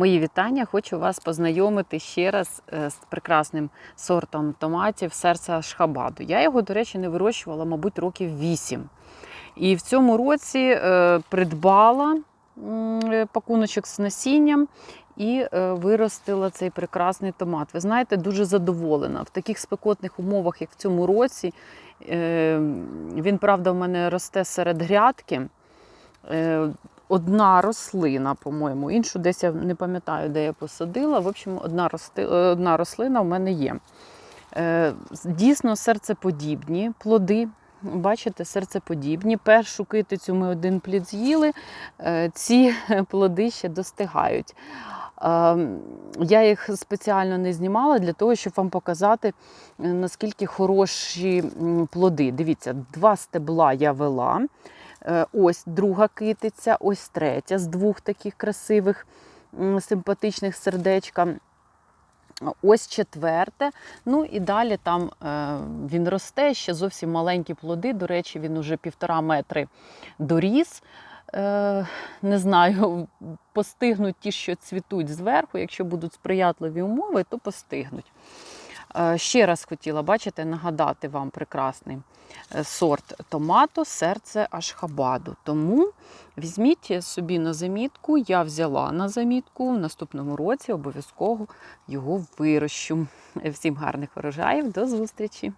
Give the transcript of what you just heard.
Мої вітання. Хочу вас познайомити ще раз е, з прекрасним сортом томатів серця Ашхабаду. Я його, до речі, не вирощувала, мабуть, років 8. І в цьому році е, придбала е, пакуночок з насінням і виростила цей прекрасний томат. Ви знаєте, дуже задоволена. В таких спекотних умовах, як в цьому році, він, правда, в мене росте серед грядки. Е, Одна рослина, по-моєму, іншу десь я не пам'ятаю, де я посадила. В общем, одна, рости, одна рослина в мене є. Е, Дійсно, серцеподібні плоди. Бачите, серцеподібні. Першу китицю ми один плід з'їли, е, ці плоди ще достигають. Е, Я їх спеціально не знімала для того, щоб вам показати, е, наскільки хороші плоди. Дивіться, два стебла я вела. Е, Ось друга китиця, ось третя з двох таких красивих, симпатичних сердечка. Ось четверте. Ну і далі там е, він росте, ще зовсім маленькі плоди. До речі, він уже півтора метри доріс. Е, не знаю, постигнуть ті, що цвітуть зверху. Якщо будуть сприятливі умови, то постигнуть. Е, Ще раз хотіла, бачите, нагадати вам прекрасний е, сорт томату, серце Ашхабаду. Тому візьміть собі на замітку, я взяла на замітку, в наступному році обов'язково його вирощу. Всім гарних врожаїв, до зустрічі!